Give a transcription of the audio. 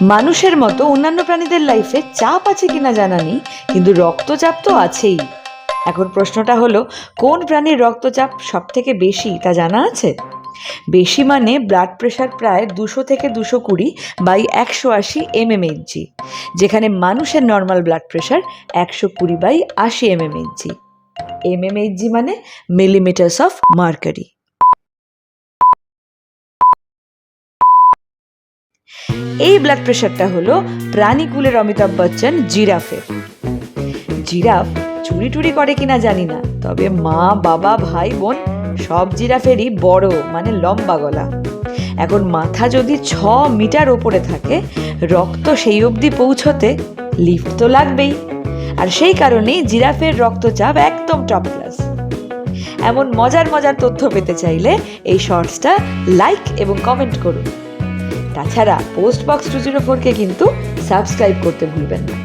মানুষের মতো অন্যান্য প্রাণীদের লাইফে চাপ আছে কিনা জানা নেই, কিন্তু রক্তচাপ তো আছেই। এখন প্রশ্নটা হলো, কোন প্রাণীর রক্তচাপ সব থেকে বেশি তা জানা আছে? বেশি মানে ব্লাড প্রেশার প্রায় দুশো থেকে দুশো কুড়ি বাই একশো আশি এমএমএইচজি যেখানে মানুষের নর্মাল ব্লাড প্রেশার একশো কুড়ি বাই আশি এমএমএইচজি এমএমএইচজি মানে মিলিমিটার্স অফ মার্কারি এই ব্লাড প্রেশারটা হলো প্রাণীকুলের অমিতাভ বচ্চন জিরাফের জিরাফ চুরি টুরি করে কিনা জানি না, তবে মা, বাবা, ভাই, বোন সব জিরাফেরই বড় মানে লম্বা গলা। এখন মাথা যদি ছ মিটার ওপরে থাকে, রক্ত সেই অবধি পৌঁছতে লিফট তো লাগবেই। আর সেই কারণেই জিরাফের রক্তচাপ একদম টপ ক্লাস এমন মজার মজার তথ্য পেতে চাইলে এই শর্টসটা লাইক এবং কমেন্ট করুন। তাছাড়া পোস্ট বক্স টু জিরো ফোরকে কিন্তু সাবস্ক্রাইব করতে ভুলবেন না।